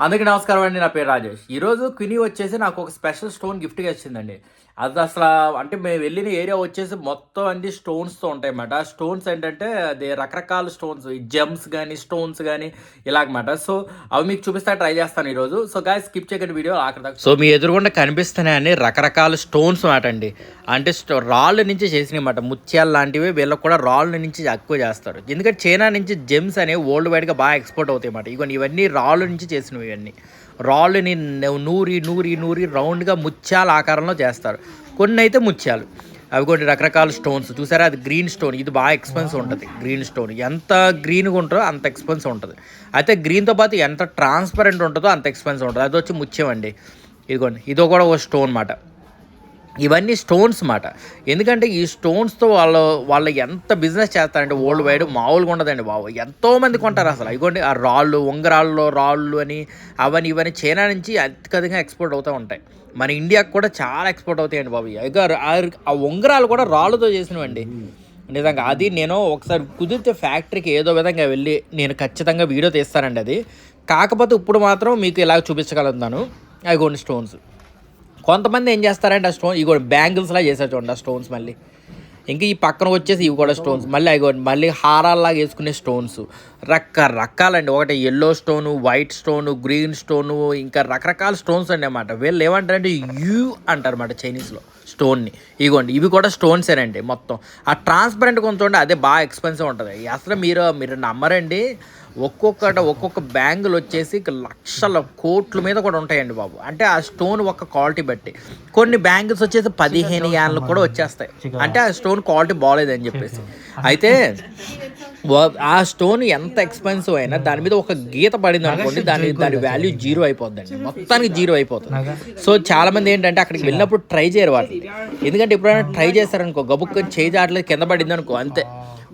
అందుకే నమస్కారం అండి నా పేరు రాజేష్. ఈరోజు క్విని వచ్చేసి నాకు ఒక స్పెషల్ స్టోన్ గిఫ్ట్గా ఇచ్చిందండి. అది అసలు అంటే మేము వెళ్ళిన ఏరియా వచ్చేసి మొత్తం అన్ని స్టోన్స్తో ఉంటాయి అన్నమాట. స్టోన్స్ ఏంటంటే అది రకరకాల స్టోన్స్ జెమ్స్ కానీ స్టోన్స్ కానీ ఇలాగమాట సో అవి మీకు చూపిస్తా ట్రై చేస్తాను ఈరోజు. సో గాయ స్కిప్ చేయకండి వీడియో. ఆఖరి సో మీ ఎదురుగుండా కనిపిస్తున్నాయని రకరకాల స్టోన్స్ మాట అండి. అంటే స్టో- రాళ్ళ నుంచి చేసినవి మాట ముత్యాలు లాంటివి వీళ్ళకి కూడా రాళ్ళ నుంచి ఎక్కువ చేస్తారు. ఎందుకంటే చైనా నుంచి జెమ్స్ అనేవి వరల్డ్ వైడ్గా బాగా ఎక్స్పోర్ట్ అవుతాయి అన్నమాట. ఇవన్నీ ఇవన్నీ రాళ్ళ నుంచి చేసినవి ఇవన్నీ. రాళ్ళని నూరి నూరి నూరి రౌండ్గా ముత్యాల ఆకారంలో చేస్తారు. కొన్ని అయితే ముత్యాలు. అవి కొన్ని రకరకాల స్టోన్స్. చూసారా? అది గ్రీన్ స్టోన్. ఇది బాగా ఎక్స్పెన్సివ్ ఉంటుంది. Green stone. ఎంత గ్రీన్గా ఉంటుందో అంత ఎక్స్పెన్సివ్ ఉంటుంది. అయితే గ్రీన్తో పాటు ఎంత ట్రాన్స్పరెంట్ ఉంటుందో అంత ఎక్స్పెన్సివ్ ఉంటుంది. అది వచ్చి ముత్యం అండి. ఇదిగోండి. ఇది కూడా ఒక స్టోన్ అనమాట ఇవన్నీ స్టోన్స్ మాట. ఎందుకంటే ఈ స్టోన్స్తో వాళ్ళు వాళ్ళు ఎంత బిజినెస్ చేస్తారంటే వరల్డ్ వైడ్ మామూలుగా ఉండదండి బాబు. ఎంతోమంది కొంటారు అసలు. ఇగోండి ఆ రాళ్ళు ఉంగరాళ్ళు రాళ్ళు అని అవన్నీ ఇవన్నీ చైనా నుంచి అత్యధికంగా ఎక్స్పోర్ట్ అవుతూ ఉంటాయి. మన ఇండియాకి కూడా చాలా ఎక్స్పోర్ట్ అవుతాయండి బాబు. ఇక ఆ- ఉంగరాలు కూడా రాళ్ళతో చేసినవండి. నిజంగా అది నేను ఒకసారి కుదిరితే ఫ్యాక్టరీకి ఏదో విధంగా వెళ్ళి నేను ఖచ్చితంగా వీడియో తీస్తానండి అది. కాకపోతే ఇప్పుడు మాత్రం మీకు ఇలా చూపించగలుగుతాను. అవి స్టోన్స్. కొంతమంది ఏం చేస్తారంటే ఆ స్టోన్ ఇవి కూడా బ్యాంగిల్స్లా చేశారు చూడండి ఆ స్టోన్స్ మళ్ళీ. ఇంకా ఈ పక్కన వచ్చేసి ఇవి కూడా స్టోన్స్. మళ్ళీ అవి కూడా మళ్ళీ హారాల్లాగా వేసుకునే స్టోన్స్. రకరకాలండి. ఒకటి yellow stone white stone green stone ఇంకా రకరకాల స్టోన్స్ అండి అన్నమాట. వీళ్ళు ఏమంటారంటే యూ అంటారు అన్నమాట చైనీస్లో. స్టోన్ని. ఇగోండి ఇవి కూడా స్టోన్సేనండి మొత్తం. ఆ ట్రాన్స్పరెంట్ కొంచెం అదే బాగా ఎక్స్పెన్సివ్ ఉంటుంది. అసలు మీరు మీరు నమ్మరండి ఒక్కొక్కట ఒక్కొక్క బ్యాంగులు వచ్చేసి లక్షల కోట్ల మీద కూడా ఉంటాయండి బాబు. అంటే ఆ స్టోన్ ఒక క్వాలిటీ బట్టి. కొన్ని బ్యాంగిల్స్ వచ్చేసి పదిహేను యాన్లు కూడా వచ్చేస్తాయి. అంటే ఆ స్టోన్ క్వాలిటీ బాగాలేదని చెప్పేసి. అయితే ఆ స్టోన్ ఎంత ఎక్స్పెన్సివ్ అయినా దాని మీద ఒక గీత పడింది అనుకోండి దాని దాని వాల్యూ జీరో అయిపోద్దండి. మొత్తానికి జీరో అయిపోతుంది. సో చాలా మంది ఏంటంటే అక్కడికి వెళ్ళినప్పుడు ట్రై చేయరు వాటిని. ఎందుకంటే ఎప్పుడైనా ట్రై చేస్తారనుకో గబుక్కని చేయి దాటలేదు కింద పడింది అనుకో అంతే.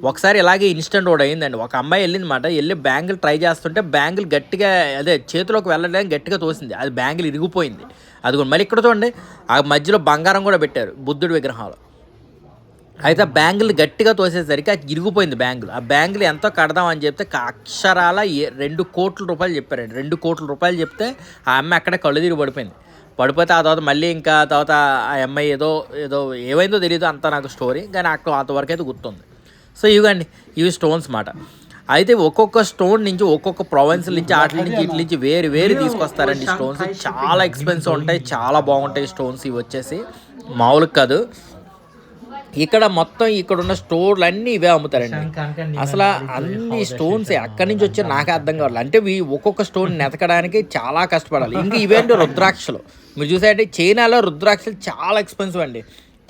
ఒకసారి ఇలాగే ఇన్స్టెంట్ కూడా అయిందండి. ఒక అమ్మాయి వెళ్ళిందన్నమాట వెళ్ళి బ్యాంగిల్ ట్రై చేస్తుంటే బ్యాంగిల్ గట్టిగా అదే చేతిలోకి వెళ్ళడానికి గట్టిగా తోసింది. అది బ్యాంగిల్ ఇరిగిపోయింది. అది కూడా మళ్ళీ ఇక్కడ చూడండి ఆ మధ్యలో బంగారం కూడా పెట్టారు బుద్ధుడి విగ్రహాలు. అయితే ఆ బ్యాంగిల్ గట్టిగా తోసేసరికి అది ఇరిగిపోయింది బ్యాంగిల్. ఆ బ్యాంగిల్ ఎంతో కడదామని చెప్తే అక్షరాల రెండు కోట్ల రూపాయలు చెప్పారండి. రెండు కోట్ల రూపాయలు చెప్తే ఆ అమ్మాయి అక్కడే కళ్ళు తిరిగి పడిపోయింది. పడిపోతే ఆ తర్వాత మళ్ళీ ఇంకా తర్వాత ఆ అమ్మాయి ఏదో ఏదో ఏమైందో తెలియదు అంతా నాకు స్టోరీ కానీ అక్కడ అంతవరకు అయితే గుర్తుంది. సో ఇవ్వండి ఇవి స్టోన్స్ మాట. అయితే ఒక్కొక్క స్టోన్ నుంచి ఒక్కొక్క ప్రొవిన్స్ నుంచి వాటి నుంచి వీటి నుంచి వేరు వేరు తీసుకొస్తారండి స్టోన్స్. చాలా ఎక్స్పెన్సివ్ ఉంటాయి చాలా బాగుంటాయి స్టోన్స్ ఇవి వచ్చేసి. మామూలుగా కాదు. ఇక్కడ మొత్తం ఇక్కడ ఉన్న స్టోర్లు అన్నీ ఇవే అమ్ముతారండి అసలు అన్ని స్టోన్స్ ఎక్కడి నుంచి వచ్చాయో నాకే అర్థం కావాలి అంటే ఒక్కొక్క స్టోన్ నెతకడానికి చాలా కష్టపడాలి. ఇంకా ఇవేంటి రుద్రాక్షలు? మీరు చూసారంటే చైనాలో రుద్రాక్షలు చాలా ఎక్స్పెన్సివ్ అండి.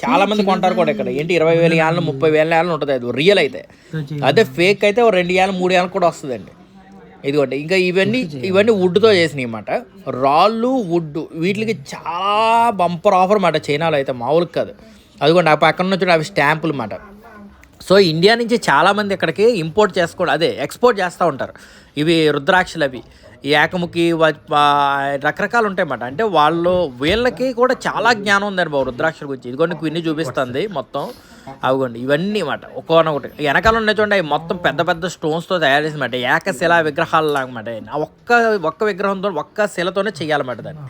చాలా మంది కొంటారు కూడా ఇక్కడ. ఏంటి ఇరవై వేల యాళ్ళు ముప్పై వేల యాళ్ళు ఉంటుంది. అది రియల్ అయితే. అదే ఫేక్ అయితే ఓ రెండు యాళ్ళు మూడు యాళ్ళు కూడా వస్తుందండి. ఇదిగోండి ఇంకా ఇవన్నీ ఇవన్నీ వుడ్తో చేసినాయి అన్నమాట. రాళ్ళు వుడ్ వీటికి చాలా బంపర్ ఆఫర్ అన్నమాట. చైనాలో అయితే మామూలుగా కాదు. అదిగోండి ఆ పక్కన నుంచి అవి స్టాంపులు అన్నమాట సో ఇండియా నుంచి చాలామంది ఇక్కడికి ఇంపోర్ట్ చేసుకోవడం అదే ఎక్స్పోర్ట్ చేస్తూ ఉంటారు. ఇవి రుద్రాక్షలు అవి. ఏకముఖి వ- రకరకాలు ఉంటాయి అన్నమాట అంటే వాళ్ళు వీళ్ళకి కూడా చాలా జ్ఞానం ఉందండి బాబు రుద్రాక్షల గురించి. ఇదిగోండి క్విన్ని చూపిస్తుంది మొత్తం. అవిగోండి ఇవన్నీ మాట. ఒక్కొనొకటి వెనకాల ఉన్న చూడండి అవి మొత్తం పెద్ద పెద్ద స్టోన్స్తో తయారు చేసిన మాట. ఏకశిలా విగ్రహాలు లాగమాట ఒక్క ఒక్క విగ్రహంతో ఒక్క శిలతోనే చేయాలన్నమాట దాన్ని.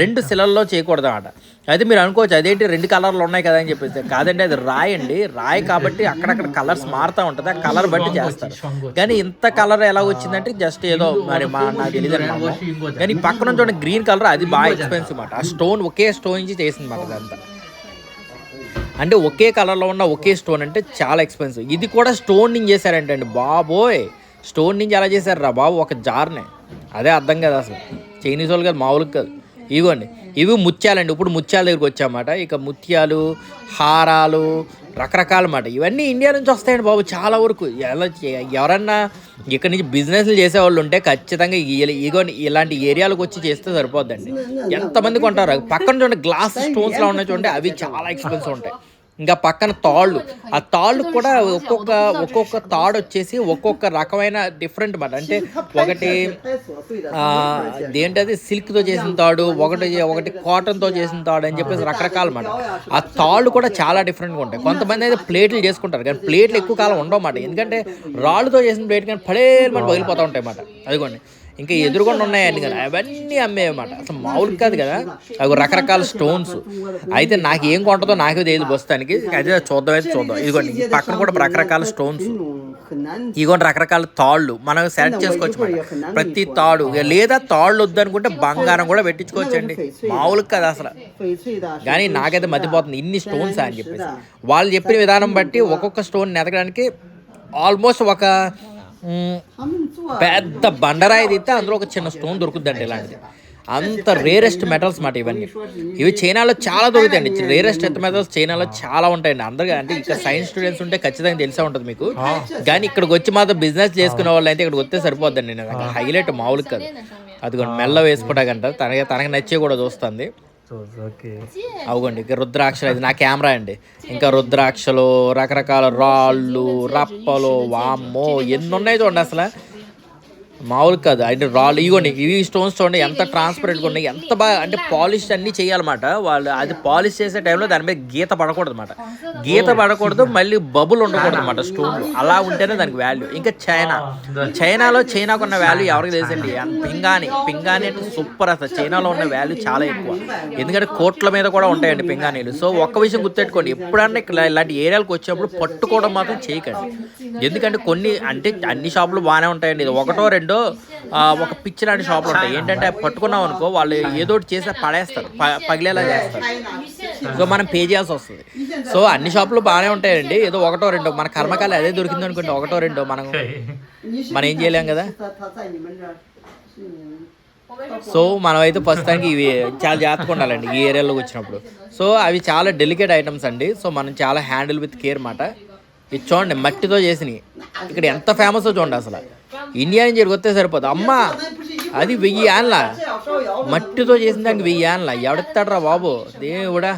రెండు శిలల్లో చేయకూడదు అన్నమాట అయితే మీరు అనుకోవచ్చు అదేంటి రెండు కలర్లు ఉన్నాయి కదా అని చెప్పేసి. కాదండి అది రాయి అండి రాయి కాబట్టి అక్కడక్కడ కలర్స్ మారుతూ ఉంటుంది ఆ కలర్ బట్టి చేస్తారు. కానీ ఇంత కలర్ ఎలా వచ్చిందంటే జస్ట్ ఏదో మరి మా నాకు తెలియదు కానీ పక్కన చూడండి గ్రీన్ కలర్ అది బాగా ఎక్స్పెన్సివ్ అన్నమాట ఆ స్టోన్ ఒకే స్టోన్ నుంచి చేసింది మాట అదంతా అంటే ఒకే కలర్లో ఉన్న ఒకే స్టోన్ అంటే చాలా ఎక్స్పెన్సివ్ ఇది కూడా స్టోన్ నుంచి చేశారంటే అండి. బాబోయ్! స్టోన్ నుంచి ఎలా చేశారు రా బాబు? ఒక జార్నే. అదే అర్థం కదా అసలు. చైనీస్ వాళ్ళు కాదు మామూలుగా కాదు. ఇగోండి. ఇవి ముత్యాలండి. ఇప్పుడు ముత్యాల దగ్గరికి వచ్చామాట ఇక ముత్యాలు హారాలు రకరకాల మాట ఇవన్నీ ఇండియా నుంచి వస్తాయండి బాబు చాలా వరకు. ఎలా ఎవరన్నా ఇక్కడ నుంచి బిజినెస్లు చేసేవాళ్ళు ఉంటే ఖచ్చితంగా ఇగోని ఇలాంటి ఏరియాలకు వచ్చి చేస్తే సరిపోద్దండి. ఎంతమంది కొంటారు? పక్కన చూడండి గ్లాస్ స్టోన్స్లో ఉన్నాయి చూడండి అవి చాలా ఎక్స్పెన్సివ్ ఉంటాయి. ఇంకా పక్కన తాళ్ళు. ఆ తాళ్ళు కూడా ఒక్కొక్క ఒక్కొక్క తాడు వచ్చేసి ఒక్కొక్క రకమైన డిఫరెంట్ మాట. అంటే ఒకటి ఆ, దేంటది సిల్క్తో చేసిన తాడు ఒకటి ఒకటి కాటన్తో చేసిన తాడు అని చెప్పేసి రకరకాల మాట. ఆ తాళ్ళు కూడా చాలా డిఫరెంట్గా ఉంటాయి. కొంతమంది అయితే ప్లేట్లు చేసుకుంటారు కానీ ప్లేట్లు ఎక్కువ కాలం ఉండవు మాట. ఎందుకంటే రాళ్ళతో చేసిన ప్లేట్ కానీ పడే మన పగిలిపోతూ ఉంటాయి మాట. అదిగోండి. ఇంకా ఎదురుగొండ ఉన్నాయండి కదా అవన్నీ అమ్మేయమాట. అసలు మామూలు కాదు కదా అవి రకరకాల స్టోన్స్ అయితే నాకు ఏం కొంటుందో నాకే తెలియదు బస్తానికి. అయితే చూద్దాం అయితే చూద్దాం. ఇదిగోండి పక్కన కూడా రకరకాల స్టోన్స్ ఇదిగోండి రకరకాల తాళ్ళు. మనం సెలెక్ట్ చేసుకోవచ్చు ప్రతి తాడు. లేదా తాళ్ళు వద్దనుకుంటే బంగారం కూడా పెట్టించుకోవచ్చు అండి మామూలు కదా అసలు. కానీ నాకైతే మతిపోతుంది ఇన్ని స్టోన్స్ అని చెప్పేసి. వాళ్ళు చెప్పిన విధానం బట్టి ఒక్కొక్క స్టోన్ ఎదగడానికి ఆల్మోస్ట్ ఒక పెద్ద బండరాయి తీస్తే అందులో ఒక చిన్న స్టోన్ దొరుకుతుందండి ఇలాంటిది. అంత రేరెస్ట్ మెటల్స్ మాట ఇవన్నీ. ఇవి చైనాలో చాలా దొరుకుతాయండి. రేరెస్ట్ ఎర్త్ మెటల్స్ చైనాలో చాలా ఉంటాయండి. అందరికీ అంటే ఇక్కడ సైన్స్ స్టూడెంట్స్ ఉంటే ఖచ్చితంగా తెలిసే ఉంటుంది మీకు. కానీ ఇక్కడికి వచ్చి మాత్రం బిజినెస్ చేసుకునే వాళ్ళు అయితే ఇక్కడికి వస్తే సరిపోద్దండి. నేను హైలైట్ మామూలు కాదు. అదిగోండి మెల్ల వేసుకోవడాకంట తనకి తనకి నచ్చే కూడా చూస్తుంది. అవుగండి ఇంకా రుద్రాక్షలు ఇది నా కెమెరా అండి. ఇంకా రుద్రాక్షలు రకరకాల రాళ్ళు రప్పలు వామ్మో ఎన్ని ఉన్నాయి చూడండి అసలు. మామూలు కాదు. అంటే రాళ్ళు ఇగోండి ఇవి స్టోన్స్ చూడండి ఎంత ట్రాన్స్పరెంట్గా ఉన్నాయి. ఎంత బాగా అంటే పాలిష్ అన్నీ చేయాలన్నమాట. వాళ్ళు అది పాలిష్ చేసే టైంలో దాని మీద గీత పడకూడదు అనమాట గీత పడకూడదు మళ్ళీ బబుల్ ఉండకూడదు అనమాట స్టోన్లు అలా ఉంటేనే దానికి వాల్యూ ఇంకా చైనా చైనాలో చైనాకు ఉన్న వాల్యూ ఎవరికి తెలుసండి? పింగాని పింగాని అంటే సూపర్ అసలు. చైనాలో ఉన్న వాల్యూ చాలా ఎక్కువ. ఎందుకంటే కోట్ల మీద కూడా ఉంటాయండి పింగానీలు సో ఒక్క విషయం గుర్తెట్టుకోండి ఎప్పుడన్నా ఇలాంటి ఏరియాలకు వచ్చినప్పుడు పట్టుకోవడం మాత్రం చేయకండి. ఎందుకంటే కొన్ని అంటే అన్ని షాపులు బాగానే ఉంటాయండి. ఇది ఒకటో రెండో అండ్ ఒక పిక్చర్ లాంటి షాపులు ఉంటాయి. ఏంటంటే పట్టుకున్నాం అనుకో వాళ్ళు ఏదో ఒకటి చేసే పడేస్తారు. పగిలేలా చేస్తారు. ఇంకో మనం పే చేయాల్సి వస్తుంది. సో అన్ని షాపులు బాగానే ఉంటాయండి. ఏదో ఒకటో రెండో మన కర్మకాలం అదే దొరికింది అనుకుంటే ఒకటో రెండో మనం మనం ఏం చేయలేం కదా? సో మనమైతే ప్రస్తుతానికి ఇవి చాలా జాగ్రత్తగా ఉండాలండి ఈ ఏరియాలోకి వచ్చినప్పుడు. సో అవి చాలా డెలికేట్ ఐటమ్స్ అండి. సో మనం చాలా హ్యాండిల్ విత్ కేర్ మాట. ఇది చూడండి మట్టితో చేసినవి. ఇక్కడ ఎంత ఫేమస్ చూడండి అసలు. ఇండియా నుంచి వస్తే సరిపోదు. అమ్మ అది వెయ్యి ఆన్ల మట్టితో చేసిన దానికి వెయ్యి ఏళ్ళ ఎవడెత్తాడ్రా బాబు? దేవుడా.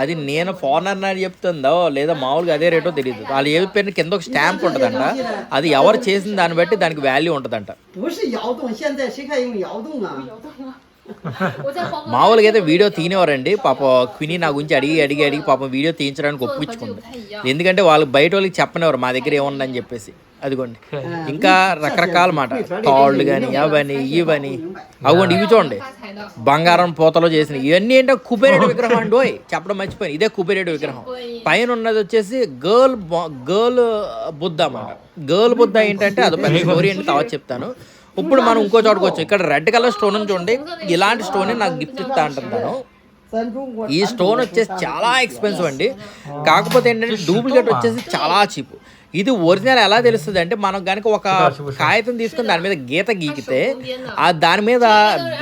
అది నేను ఫారినర్ నాడు చెప్తుందో లేదా మామూలుగా అదే రేటో తెలియదు వాళ్ళు ఏ పేరు కింద ఒక స్టాంప్ ఉంటుందంట. అది ఎవరు చేసిన దాన్ని బట్టి దానికి వాల్యూ ఉంటుందంట. మామూలుగా అయితే వీడియో తీనేవారండి. పాప క్విని నా గురించి అడిగి అడిగి అడిగి పాపం వీడియో తీయించడానికి ఒప్పించుకుంది. ఎందుకంటే వాళ్ళు బయట వాళ్ళకి చెప్పనివారు మా దగ్గర ఏముందని చెప్పేసి. అదిగోండి. ఇంకా రకరకాల మాట. తాళ్ళు కానీ అవని ఇవని. అవ్వండి ఇవి చూడండి. బంగారం పోతలో చేసిన ఇవన్నీ ఏంటో కుబేరేడు విగ్రహం అండి ఓయ్. చెప్పడం మర్చిపోయి ఇదే కుబేరేడు విగ్రహం. పైన ఉన్నది వచ్చేసి గర్ల్ గర్ల్ బుద్ధ అన్నమాట. గర్ల్ బుద్ధ ఏంటంటే అది పెద్ద స్టోరీ అంటే తర్వాత చెప్తాను. ఇప్పుడు మనం ఇంకో చోటుకు వచ్చాం ఇక్కడ రెడ్ కలర్ స్టోన్ చూడండి. ఇలాంటి స్టోన్ నాకు గిఫ్ట్ ఇస్తా అంటున్నాను ఈ స్టోన్ వచ్చేసి చాలా ఎక్స్పెన్సివ్ అండి. కాకపోతే ఏంటంటే డూప్లికేట్ వచ్చేసి చాలా చీప్ ఇది ఒరిజినల్ ఎలా తెలుస్తుంది అంటే మనం కనుక ఒక కాగితం తీసుకుని దాని మీద గీత గీకితే ఆ దాని మీద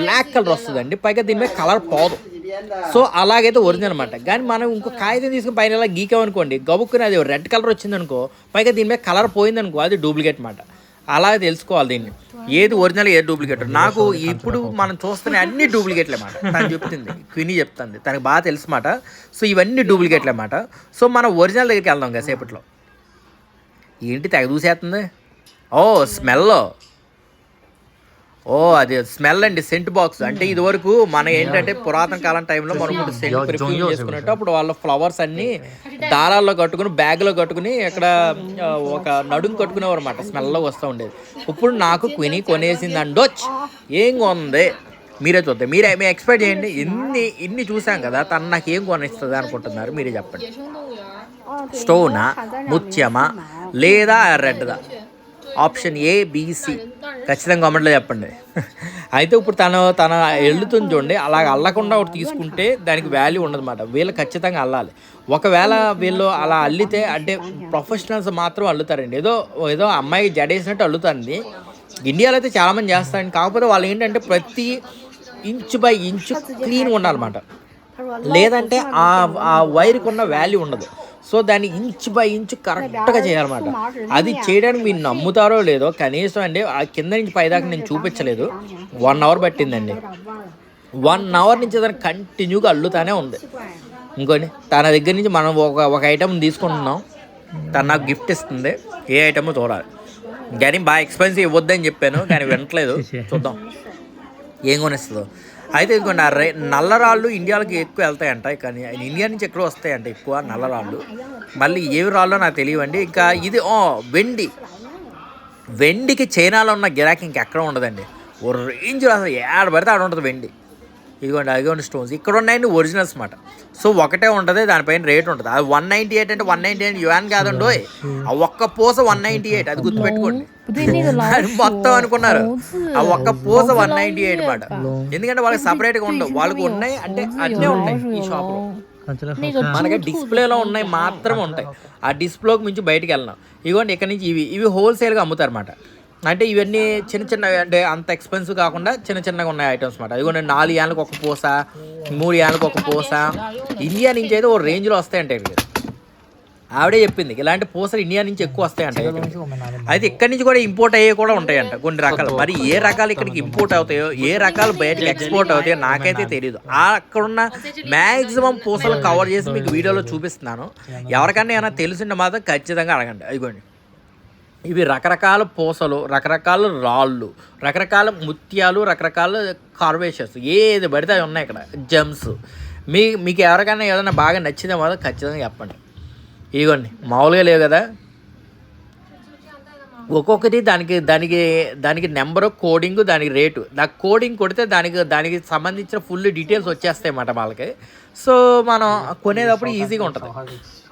బ్లాక్ కలర్ వస్తుందండి. పైగా దీని మీద కలర్ పోదు. సో అలాగైతే ఒరిజినల్ అనమాట కానీ మనం ఇంకో కాగితం తీసుకుని పైన ఎలా గీకామనుకోండి గబుక్కుని అది రెడ్ కలర్ వచ్చిందనుకో పైగా దీని మీద కలర్ పోయిందనుకో అది డూప్లికేట్ అనమాట అలాగే తెలుసుకోవాలి దీన్ని. ఏది ఒరిజినల్ ఏది డూప్లికేట్ నాకు ఇప్పుడు మనం చూస్తున్న అన్ని డూప్లికేట్లే మాట. తను చెప్తుంది క్వినీ చెప్తుంది తనకు బాగా తెలుసు మాట. సో ఇవన్నీ డూప్లికేట్లే మాట. సో మనం ఒరిజినల్ దగ్గరికి వెళ్దాం కాసేపట్లో ఏంటి తెగ చూసేస్తుంది ఓ స్మెల్. ఓ అది స్మెల్ అండి సెంట్ బాక్స్ అంటే hmm. ఇది వరకు మన ఏంటంటే పురాతన కాలం టైంలో మనం సెంట్ ప్రిఫ్యూమ్ చేసుకున్నట్టు అప్పుడు వాళ్ళ ఫ్లవర్స్ అన్ని దారాల్లో కట్టుకుని బ్యాగ్లో కట్టుకుని ఇక్కడ ఒక నడుము కట్టుకునేవారు అనమాట స్మెల్లో వస్తూ ఉండేది. ఇప్పుడు నాకు క్విని కొనేసింది అండొచ్ ఏం కొంది మీరే చూద్దాం. మీరే మేము ఎక్స్పెక్ట్ చేయండి. ఇన్ని ఇన్ని చూసాం కదా తను నాకు ఏం కొనిస్తుంది అనుకుంటున్నారు? మీరే చెప్పండి. స్టోనా ముత్యమా లేదా రెడ్దా ఆప్షన్ ఏ బీసీ ఖచ్చితంగా కామెంట్లో చెప్పండి. అయితే ఇప్పుడు తను తన వెళ్తుంది చూడండి. అలా అల్లకుండా ఒకటి తీసుకుంటే దానికి వాల్యూ ఉండదన్నమాట. వీళ్ళు ఖచ్చితంగా అల్లాలి. ఒకవేళ వీళ్ళు అలా అల్లితే అంటే ప్రొఫెషనల్స్ మాత్రం అల్లుతారండి. ఏదో ఏదో అమ్మాయి జడేసినట్టు అల్లుతారండి ఇండియాలో అయితే చాలామంది చేస్తారండి. కాకపోతే వాళ్ళు ఏంటంటే ప్రతి ఇంచు బై ఇంచు క్లీన్గా ఉండాలన్నమాట. లేదంటే ఆ ఆ వైర్కి ఉన్న వాల్యూ ఉండదు. సో దాన్ని ఇంచ్ బై ఇంచ్ కరెక్ట్గా చేయాలన్నమాట. అది చేయడానికి మీరు నమ్ముతారో లేదో కనీసం అండి ఆ కింద నుంచి పైదాకా నేను చూపించలేదు. వన్ అవర్ పట్టిందండి. వన్ అవర్ నుంచి దాన్ని కంటిన్యూగా అల్లుతానే ఉంది. ఇంకోండి తన దగ్గర నుంచి మనం ఒక ఒక ఐటమ్ తీసుకుంటున్నాం. తను నాకు గిఫ్ట్ ఇస్తుంది. ఏ ఐటమ్ చూడాలి. కానీ బాగా ఎక్స్పెన్సివ్ ఇవ్వద్దని చెప్పాను కానీ వినట్లేదు. చూద్దాం. ఏం కొనిస్తుందో. అయితే ఇదిగోండి ఆ రే నల్లరాళ్ళు ఇండియాలోకి ఎక్కువ వెళ్తాయంట. కానీ ఇండియా నుంచి ఎక్కడో వస్తాయంట ఎక్కువ నల్లరాళ్ళు. మళ్ళీ ఏవి రాళ్ళో నాకు తెలియవండి. ఇంకా ఇది ఓ వెండి. వెండికి చైనాలో ఉన్న గిరాకీ ఇంకెక్కడ ఉండదండి. ఓ రేంజ్ అసలు ఏడ పడితే ఆడ ఉంటుంది వెండి. ఇదిగోండి అదిగోండి స్టోన్స్ ఇక్కడ ఉన్నాయండి ఒరిజినల్స్ అన్నమాట సో ఒకటే ఉంటుంది దానిపైన రేట్ ఉంటుంది. అది వన్ నైంటీ ఎయిట్ అంటే వన్ నైంటీ ఎయిట్ యువన్ కాదండి ఆ ఒక్క పూస వన్ నైంటీ ఎయిట్ అది గుర్తుపెట్టుకోండి మొత్తం అనుకున్నారు. ఆ ఒక్క పూస వన్ నైన్టీ ఎయిట్ అన్నమాట ఎందుకంటే వాళ్ళకి సపరేట్గా ఉండవు. వాళ్ళకి ఉన్నాయి అంటే అన్నీ ఉన్నాయి ఈ షాప్లో మనకి డిస్ప్లేలో ఉన్నాయి మాత్రం ఉంటాయి. ఆ డిస్ప్లేకి మించి బయటకు వెళ్ళినాం. ఇదిగోండి ఇక్కడ నుంచి ఇవి ఇవి హోల్సేల్గా అమ్ముతారు అన్నమాట అంటే ఇవన్నీ చిన్న చిన్నవి అంటే అంత ఎక్స్పెన్సివ్ కాకుండా చిన్న చిన్నగా ఉన్నాయి ఐటమ్స్ అనమాట కూడా నాలుగు ఏళ్ళకి ఒక పూస మూడు ఏళ్ళకి ఒక పూస. ఇండియా నుంచి అయితే ఓ రేంజ్లో వస్తాయంటే ఇవి. ఆవిడే చెప్పింది ఇలాంటి పూసలు ఇండియా నుంచి ఎక్కువ వస్తాయంట అయితే ఇక్కడి నుంచి కూడా ఇంపోర్ట్ అయ్యే కూడా ఉంటాయంట కొన్ని రకాలు. మరి ఏ రకాలు ఇక్కడికి ఇంపోర్ట్ అవుతాయో ఏ రకాలు బయటకి ఎక్స్పోర్ట్ అవుతాయో నాకైతే తెలియదు అక్కడున్న మ్యాక్సిమం పూసలు కవర్ చేసి మీకు వీడియోలో చూపిస్తున్నాను. ఎవరికన్నా ఏమైనా తెలిసింటే మాత్రం ఖచ్చితంగా అడగండి. అదిగోండి ఇవి రకరకాల పూసలు రకరకాల రాళ్ళు రకరకాల ముత్యాలు రకరకాల కార్వేషన్స్ ఏది పడితే అవి ఉన్నాయి ఇక్కడ. జెమ్స్ మీ మీకు ఎవరికైనా ఏదైనా బాగా నచ్చిందే మాత్రం ఖచ్చితంగా చెప్పండి. ఇదిగోండి మామూలుగా లేవు కదా? ఒక్కొక్కటి దానికి దానికి దానికి నెంబరు కోడింగ్ దానికి రేటు దానికి కోడింగ్ కొడితే దానికి దానికి సంబంధించిన ఫుల్ డీటెయిల్స్ వచ్చేస్తాయి అన్నమాట వాళ్ళకి. సో మనం కొనేటప్పుడు ఈజీగా ఉంటుంది.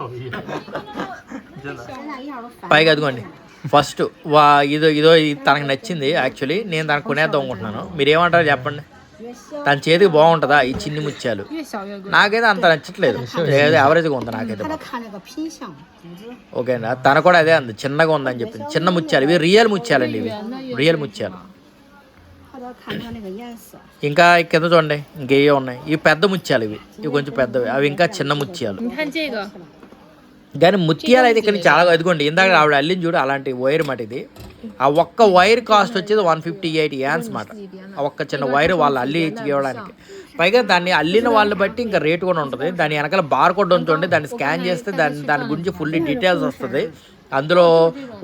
పైగా అదిగోండి. ఫస్ట్ వా ఇదో ఇదో తనకు నచ్చింది యాక్చువల్లీ నేను తనకు కొనేద్దాం అనుకుంటున్నాను. మీరేమంటారు చెప్పండి. తన చేతికి బాగుంటుందా ఈ చిన్ని ముత్యాలు? నాకైతే అంత నచ్చట్లేదు. లేదు యావరేజ్గా ఉంది నాకైతే ఓకే అండి తన కూడా అదే అంది. చిన్నగా ఉందని చెప్పింది. చిన్న ముత్యాలు. ఇవి రియల్ ముత్యాలు అండి ఇవి. రియల్ ముత్యాలు. ఇంకా కింద చూడండి. ఇంకేవో ఉన్నాయి. ఇవి పెద్ద ముత్యాలు ఇవి. ఇవి కొంచెం పెద్దవి. అవి ఇంకా చిన్న ముత్యాలు. కానీ ముత్యాలు అయితే ఇక్కడ చాలా అదిగోండి. ఇందాక ఆవిడ అల్లింది చూడు అలాంటి వైర్ మాట ఇది. ఆ ఒక్క వైర్ కాస్ట్ వచ్చేది వన్ ఫిఫ్టీ ఎయిట్ యాన్స్ మాట. ఆ ఒక్క చిన్న వైర్ వాళ్ళు అల్లి ఇవ్వడానికి పైగా దాన్ని అల్లిన వాళ్ళని బట్టి ఇంకా రేట్ కూడా ఉంటుంది. దాని వెనకాల బార్ కోడ్ ఉంటుండే. దాన్ని స్కాన్ చేస్తే దాని దాని గురించి ఫుల్ డీటెయిల్స్ వస్తుంది. అందులో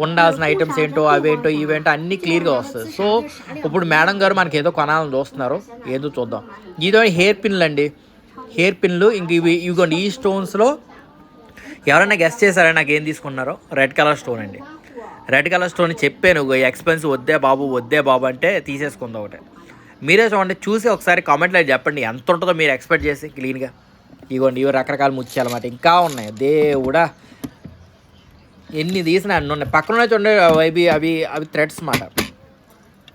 ఉండాల్సిన ఐటమ్స్ ఏంటో అవేంటో ఇవేంటో అన్నీ క్లియర్గా వస్తుంది. సో ఇప్పుడు మేడం గారు మనకి ఏదో కొనాలని చూస్తున్నారు. ఏదో చూద్దాం. ఇదో హెయిర్ పిన్లు అండి హెయిర్ పిన్లు ఇంక ఇవి ఇవిగోండి ఈ స్టోన్స్లో ఎవరైనా గెస్ట్ చేశారా నాకు ఏం తీసుకున్నారో? రెడ్ కలర్ స్టోన్ అండి. రెడ్ కలర్ స్టోన్ చెప్పాను ఎక్స్పెన్సివ్ వద్దే బాబు వద్దే బాబు అంటే తీసేసుకుంది ఒకటే. మీరే చూడండి చూసి ఒకసారి కామెంట్లో చెప్పండి ఎంత ఉంటుందో మీరు ఎక్స్పెక్ట్ చేసి క్లీన్గా ఇగోండి ఇవి రకరకాల ముత్యాలు అన్నమాట. ఇంకా ఉన్నాయి. దేవుడా. ఎన్ని తీసినా అన్ని ఉన్నాయి. పక్కన చూడండి అవి అవి అవి థ్రెడ్స్ మాట.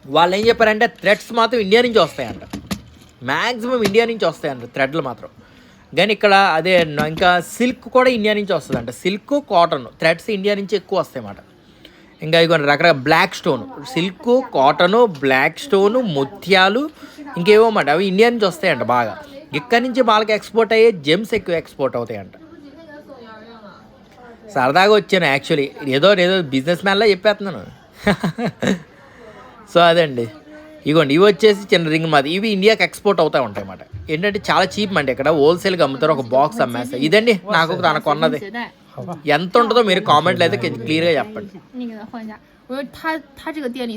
వాళ్ళు ఏం చెప్పారంటే థ్రెడ్స్ మాత్రం ఇండియా నుంచి వస్తాయంట. మ్యాక్సిమం ఇండియా నుంచి వస్తాయంట థ్రెడ్లు మాత్రం. కానీ ఇక్కడ అదే ఇంకా సిల్క్ కూడా ఇండియా నుంచి వస్తుందంట. సిల్క్ కాటన్ థ్రెడ్స్ ఇండియా నుంచి ఎక్కువ వస్తాయి ఇంకా ఇగో రకరకాల black stone silk cotton black stone ముత్యాలు ఇంకేవో అన్నమాట. అవి ఇండియా నుంచి వస్తాయంట బాగా. ఇక్కడి నుంచి వాళ్ళకి ఎక్స్పోర్ట్ అయ్యే జెమ్స్ ఎక్కువ ఎక్స్పోర్ట్ అవుతాయంట. సరదాగా వచ్చాను యాక్చువల్లీ ఏదో ఏదో బిజినెస్ మ్యాన్లా చెప్పేస్తున్నాను. సో అదండి. ఇగోండి ఇవి వచ్చేసి చిన్న రింగ్ మాది. ఇవి ఇండియాకి ఎక్స్పోర్ట్ అవుతా ఉంటాయి అన్నమాట. ఏంటంటే చాలా చీప్ అండి ఇక్కడ. హోల్సేల్గా అమ్ముతారు ఒక బాక్స్ అమ్మేస్తా ఇదండి నాకు తన కొన్నది. ఎంత ఉంటుందో మీరు కామెంట్లు అయితే క్లియర్గా చెప్పండి.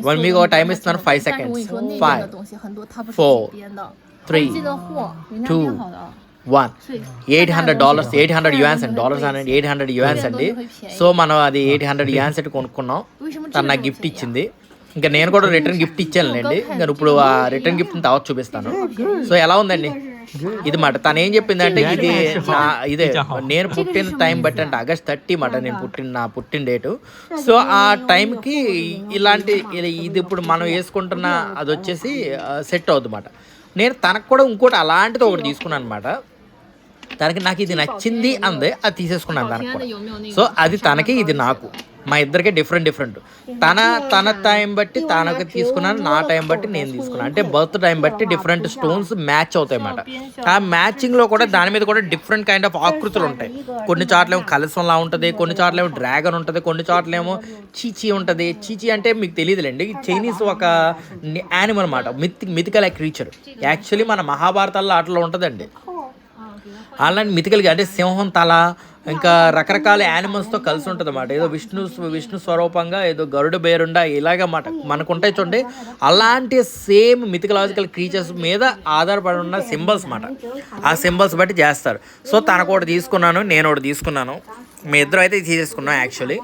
వన్ మీకు ఒక టైం ఇస్తున్నాను five seconds five four three two one eight hundred dollars eight hundred yuans అండి. డాలర్స్ అనేది ఎయిట్ హండ్రెడ్ యువాన్స్ అండి. సో మనం అది ఎయిట్ హండ్రెడ్ యువాన్స్ కొనుక్కున్నాం. తను నాకు గిఫ్ట్ ఇచ్చింది. ఇంకా నేను కూడా రిటర్న్ గిఫ్ట్ ఇచ్చానులేండి. ఇంకా ఇప్పుడు ఆ రిటర్న్ గిఫ్ట్ తర్వాత చూపిస్తాను. సో ఎలా ఉందండి? ఇది మాట తను ఏం చెప్పిందంటే ఇది నా ఇదే నేను పుట్టిన టైం బట్టి అంటే ఆగస్ట్ థర్టీ మాట నేను పుట్టిన నా పుట్టిన డేటు సో ఆ టైంకి ఇలాంటి ఇది ఇప్పుడు మనం వేసుకుంటున్న అది వచ్చేసి సెట్ అవుతుంది మాట నేను తనకు కూడా ఇంకోటి అలాంటిది ఒకటి తీసుకున్నాను అనమాట తనకి నాకు ఇది నచ్చింది అందే అది తీసేసుకున్నాను తనకు కూడా. సో అది తనకి ఇది నాకు. మా ఇద్దరికి డిఫరెంట్ డిఫరెంట్ తన తన టైం బట్టి తనకి తీసుకున్నాను నా టైం బట్టి నేను తీసుకున్నాను. అంటే బర్త్ టైం బట్టి డిఫరెంట్ స్టోన్స్ మ్యాచ్ అవుతాయి అన్నమాట. ఆ మ్యాచింగ్లో కూడా దాని మీద కూడా డిఫరెంట్ కైండ్ ఆఫ్ ఆకృతులు ఉంటాయి. కొన్ని చోట్ల ఏమో కలసంలా ఉంటుంది కొన్ని చాట్లేమో డ్రాగన్ ఉంటుంది కొన్ని చోట్ల ఏమో చీచీ ఉంటుంది. చీచీ అంటే మీకు తెలియదులేండి చైనీస్ ఒక యానిమల్ అనమాట మిత్ మితికల్ క్రీచర్ యాక్చువల్లీ మన మహాభారతాల్లో అట్లా ఉంటుందండి. అలాంటి మితికల్గా అంటే సింహం తల ఇంకా రకరకాల యానిమల్స్తో కలిసి ఉంటుంది అన్నమాట ఏదో విష్ణు విష్ణు స్వరూపంగా ఏదో గరుడ బేరుండా ఇలాగమాట మనకు ఉంటాయి చూడండి అలాంటి సేమ్ మిథికలాజికల్ క్రీచర్స్ మీద ఆధారపడి ఉన్న సింబల్స్ అన్నమాట. ఆ సింబల్స్ బట్టి చేస్తారు. సో తనకు ఒకటి తీసుకున్నాను నేను ఒకటి తీసుకున్నాను. మీ ఇద్దరు అయితే తీసేసుకున్నాం యాక్చువల్లీ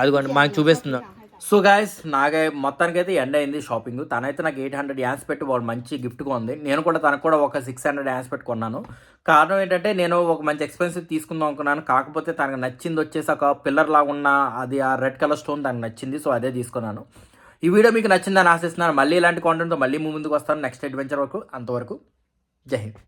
అదిగోండి మాకు చూపిస్తున్నాం. సో గాయస్ నాకే మొత్తానికి అయితే ఎండ్ అయింది షాపింగ్ తనైతే నాకు ఎయిట్ హండ్రెడ్ యాన్స్ పెట్టి వాడు మంచి గిఫ్ట్గా ఉంది. నేను కూడా తనకు కూడా ఒక సిక్స్ హండ్రెడ్ యాన్స్ పెట్టుకున్నాను. కారణం ఏంటంటే నేను ఒక మంచి ఎక్స్పెన్సివ్ తీసుకుందాం అనుకున్నాను. కాకపోతే తనకు నచ్చింది వచ్చేసి ఒక పిల్లర్ లాగా ఉన్న అది ఆ రెడ్ కలర్ స్టోన్ దానికి నచ్చింది. సో అదే తీసుకున్నాను. ఈ వీడియో మీకు నచ్చిందని ఆశిస్తున్నాను. మళ్ళీ ఇలాంటి కాంటెంట్తో మళ్ళీ ముందుకు వస్తాను. నెక్స్ట్ అడ్వెంచర్ వరకు అంతవరకు. జై హింద్.